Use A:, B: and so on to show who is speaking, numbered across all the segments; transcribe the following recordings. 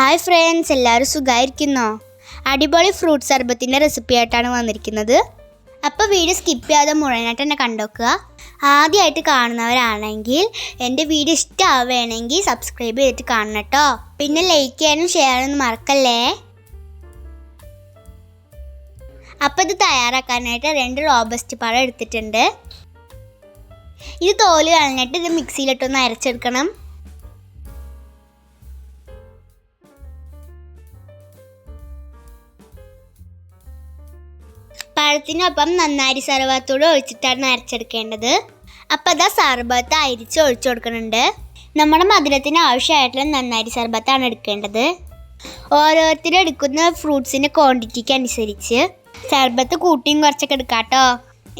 A: Hi friends എല്ലാവരും സുഖമായിരിക്കുന്നോ അടിപൊളി fruit സർബത്തിന്റെ recipe ആയിട്ടാണ് വന്നിരിക്കുന്നത്. അപ്പോൾ വീഡിയോ സ്കിപ്പ് ചെയ്യാതെ മുഴുവനായിട്ട് തന്നെ കണ്ടോക്കുക. ആദ്യമായിട്ട് കാണുന്നവരാണെങ്കിൽ എന്റെ വീഡിയോ ഇഷ്ടമാവുകയാണെങ്കിൽ സബ്സ്ക്രൈബ് ചെയ്തിട്ട് കാണണം കേട്ടോ. പിന്നെ ലൈക്ക് ചെയ്യാനും ഷെയർ ചെയ്യാനും മറക്കല്ലേ? അപ്പോൾ ഇത് തയ്യാറാക്കാനായിട്ട് രണ്ട് റോബസ്റ്റ് പഴം എടുത്തിട്ടുണ്ട്. ഇത് തോൽ കളഞ്ഞിട്ട് ഇത് മിക്സിയിലിട്ടൊന്ന് അരച്ചെടുക്കണം. പഴത്തിനൊപ്പം നന്നാരി സർബത്തോട് ഒഴിച്ചിട്ടാണ് അരച്ചെടുക്കേണ്ടത്. അപ്പം അതാ സർബത്ത് അരിച്ച് ഒഴിച്ചു കൊടുക്കുന്നുണ്ട്. നമ്മുടെ മധുരത്തിന് ആവശ്യമായിട്ടുള്ള നന്നാരി സർബത്താണ് എടുക്കേണ്ടത്. ഓരോരുത്തരും എടുക്കുന്ന ഫ്രൂട്ട്സിന്റെ ക്വാണ്ടിറ്റിക്ക് അനുസരിച്ച് സർബത്ത് കൂട്ടിയും കുറച്ചൊക്കെ എടുക്കാം കേട്ടോ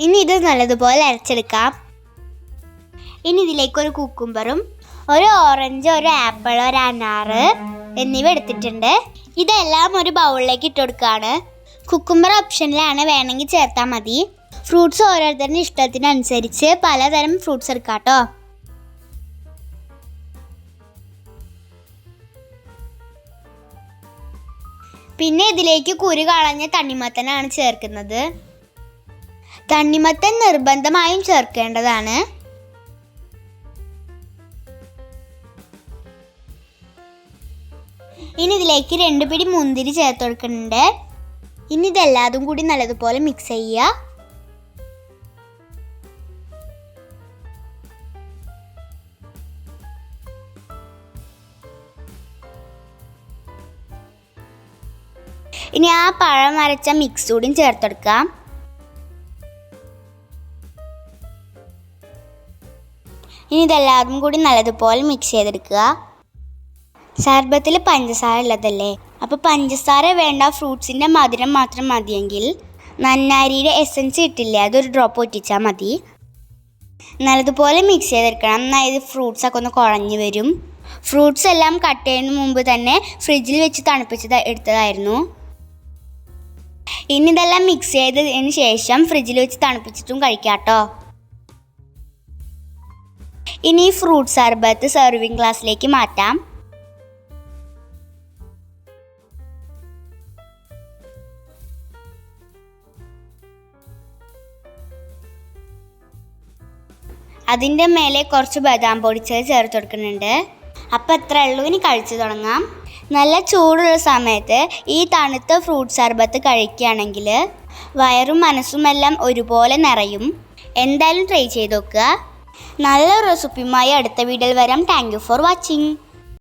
A: ഇനി ഇത് നല്ലതുപോലെ അരച്ചെടുക്കാം. ഇനി ഇതിലേക്ക് ഒരു കുക്കുംബറും ഒരു ഓറഞ്ച് ഒരു ആപ്പിൾ ഒരു അനാറ് എന്നിവ എടുത്തിട്ടുണ്ട്. ഇതെല്ലാം ഒരു ബൗളിലേക്ക് ഇട്ട് കൊടുക്കുകയാണ് കുക്കുംബർ ഓപ്ഷനിലാണ് വേണമെങ്കിൽ ചേർത്താൽ മതി. ഫ്രൂട്ട്സ് ഓരോരുത്തരുടെ ഇഷ്ടത്തിനനുസരിച്ച് പലതരം ഫ്രൂട്ട്സ് എടുക്കാം കേട്ടോ പിന്നെ ഇതിലേക്ക് കുരു കളഞ്ഞ തണ്ണിമത്തനാണ് ചേർക്കുന്നത്. തണ്ണിമത്തൻ നിർബന്ധമായും ചേർക്കേണ്ടതാണ്. ഇനി ഇതിലേക്ക് രണ്ട് പിടി മുന്തിരി ചേർത്ത് കൊടുക്കുന്നുണ്ട് ഇനി ഇതെല്ലാതും കൂടി നല്ലതുപോലെ മിക്സ് ചെയ്യുക ഇനി ആ പഴം അരച്ച മിക്സ് കൂടിയും ചേർത്തെടുക്കാം. ഇനി ഇതെല്ലാതും കൂടി നല്ലതുപോലെ മിക്സ് ചെയ്തെടുക്കുക സർബത്തിൽ പഞ്ചസാര ഉള്ളതല്ലേ? അപ്പോൾ പഞ്ചസാര വേണ്ട ഫ്രൂട്ട്സിന്റെ മധുരം മാത്രം മതിയെങ്കിൽ നന്നാരിയുടെ എസൻസ് ഇട്ടില്ലേ അതൊരു ഡ്രോപ്പ് ഒറ്റിച്ചാൽ മതി. നല്ലതുപോലെ മിക്സ് ചെയ്തെടുക്കണം. നന്നായി ഫ്രൂട്ട്സ് ഒക്കെ ഒന്ന് കുഴഞ്ഞു വരും. ഫ്രൂട്ട്സ് എല്ലാം കട്ട് ചെയ്യുന്നതിന് മുമ്പ് തന്നെ ഫ്രിഡ്ജിൽ വെച്ച് തണുപ്പിച്ച് എടുത്തതായിരുന്നു. ഇനി ഇതെല്ലാം മിക്സ് ചെയ്തതിന് ശേഷം ഫ്രിഡ്ജിൽ വെച്ച് തണുപ്പിച്ചിട്ടും കഴിക്കാം കേട്ടോ ഇനി ഫ്രൂട്ട്സ് ഫ്രൂട്ട് സർബത്ത് സെർവിങ് ഗ്ലാസ്സിലേക്ക് മാറ്റാം. അതിന്റെ മേലെ കുറച്ച് ബദാം പൊടിച്ചത് ചേർത്ത് കൊടുക്കുന്നുണ്ട്. അപ്പം എത്ര ഉള്ളൂ. ഇനി കഴിച്ചു തുടങ്ങാം. നല്ല ചൂടുള്ള സമയത്ത് ഈ തണുത്ത ഫ്രൂട്ട് സർബത്ത് കഴിക്കുകയാണെങ്കിൽ വയറും മനസ്സുമെല്ലാം ഒരുപോലെ നിറയും. എന്തായാലും ട്രൈ ചെയ്ത് നോക്കുക. നല്ല റെസിപ്പിയുമായി അടുത്ത വീഡിയോയിൽ വരാം. Thank for watching